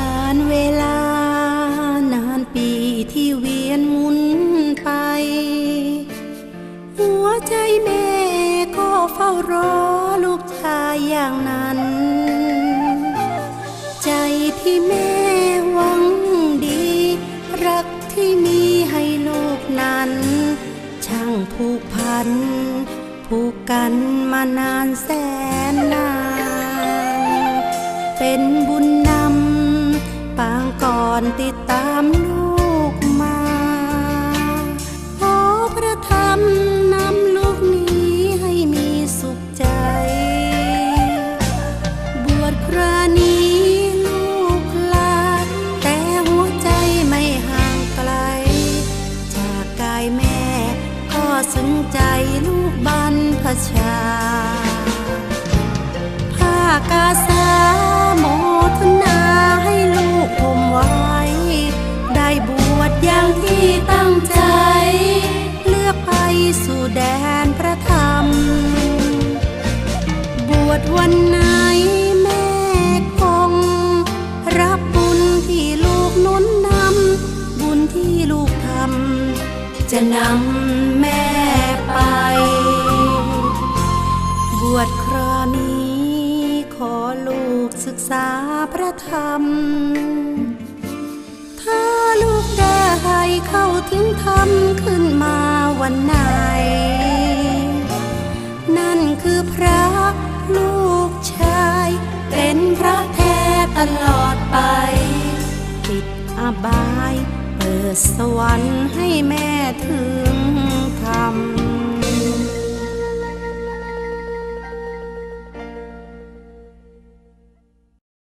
การเวลานานปีที่เวียนมุนไป หัวใจแม่ก็เฝ้ารอลูกชายอย่างนั้น ใจที่แม่หวังดี รักที่มีให้ลูกนั้น ช่างผูกพัน ผูกกันมานานแสนนาน เป็นบุญ อนติดตามลูกมาขอพระธรรมนำลูกนี้ให้มีสุขใจ บวชครานี้ลูกลา แต่หัวใจไม่ห่างไกล จากกายแม่ ก็สนใจลูกบรรพชาผ้ากาสา สู่แดนพระธรรม บวชวันไหนแม่คง รับบุญที่ลูกนุนนำ บุญที่ลูกทำ จะนำแม่ไป บวชครานี้ ขอลูกศึกษาพระธรรม ถ้าลูกได้เข้าถึงธรรม อนไหน นั่นคือพระลูกชาย เป็นพระแท้ตลอดไป ปิดอบาย เปิดสวรรค์ให้แม่ถึงทำ